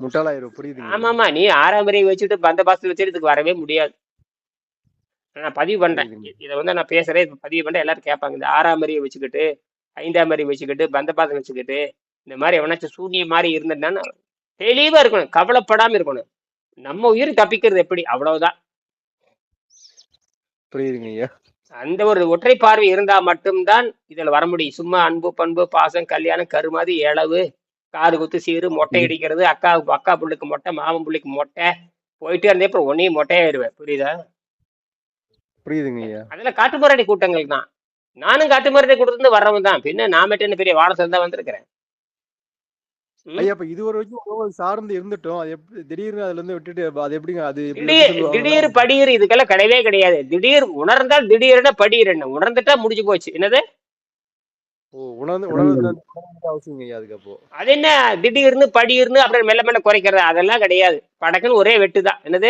முட்டாளாயிரும். புரியுதுங்க ஐயா ஆமாமா நீ ஆறாம் வச்சுட்டு பந்த பாசத்தில் வச்சுட்டு இதுக்கு வரவே முடியாது. நான் பதிவு பண்றேன். இதை வந்து நான் பேசுறேன். இப்ப பதிவு பண்றேன். எல்லாரும் கேட்பாங்க. இந்த ஆறாம் வரியை வச்சுக்கிட்டு ஐந்தாம் வரி வச்சுக்கிட்டு பந்த பாசம் வச்சுக்கிட்டு இந்த மாதிரி எவனாச்சும் சூனியம் மாதிரி இருந்ததுன்னா தெளிவா இருக்கணும். கவலைப்படாம இருக்கணும். நம்ம உயிர் தப்பிக்கிறது எப்படி? அவ்வளவுதான். புரியுதுங்க ஐயா. அந்த ஒரு ஒற்றை பார்வை இருந்தா மட்டும்தான் இதுல வர முடியும். சும்மா அன்பு பண்பு பாசம் கல்யாணம் கருமாதி இளவு காது குத்து சீரு மொட்டை. அடிக்கிறது அக்கா அக்கா புள்ளைக்கு மொட்டை மாமன் புள்ளைக்கு மொட்டை போயிட்டே இருந்தே அப்புறம் உன்னையும் மொட்டையாயிருவேன் புரியுதா? புரியுதுங்க ஐயா. அதெல்லாம் காட்டுமிராண்டி கூட்டங்கள் தான். நானும் காட்டுமிராண்டி கூட்டத்துல வர்றவன் தான். பின்ன நான் மட்டும் பெரிய வாடத்தில் தான் வந்திருக்கிறேன்? ஐயா அப்ப இது வரைக்கும் உறவு சார்ந்து இருந்துட்டோம். அது எப்படி திடீர்னு அதுல இருந்து விட்டுட்டு அது எப்படிங்க அது திடீர் படியிரு இதுக்கெல்லாம் கிடையவே கிடையாது. திடீர் உணர்ந்தால் திடீர்னு படியிரு என்ன? உணர்ந்துட்டா முடிஞ்சு போச்சு. என்னது? அது என்ன? திடீர்னு படியிருந்து அப்புறம் மெல்ல மெல்ல குறைக்கிறது? அதெல்லாம் கிடையாது. படக்குன்னு ஒரே வெட்டு தான் என்னது?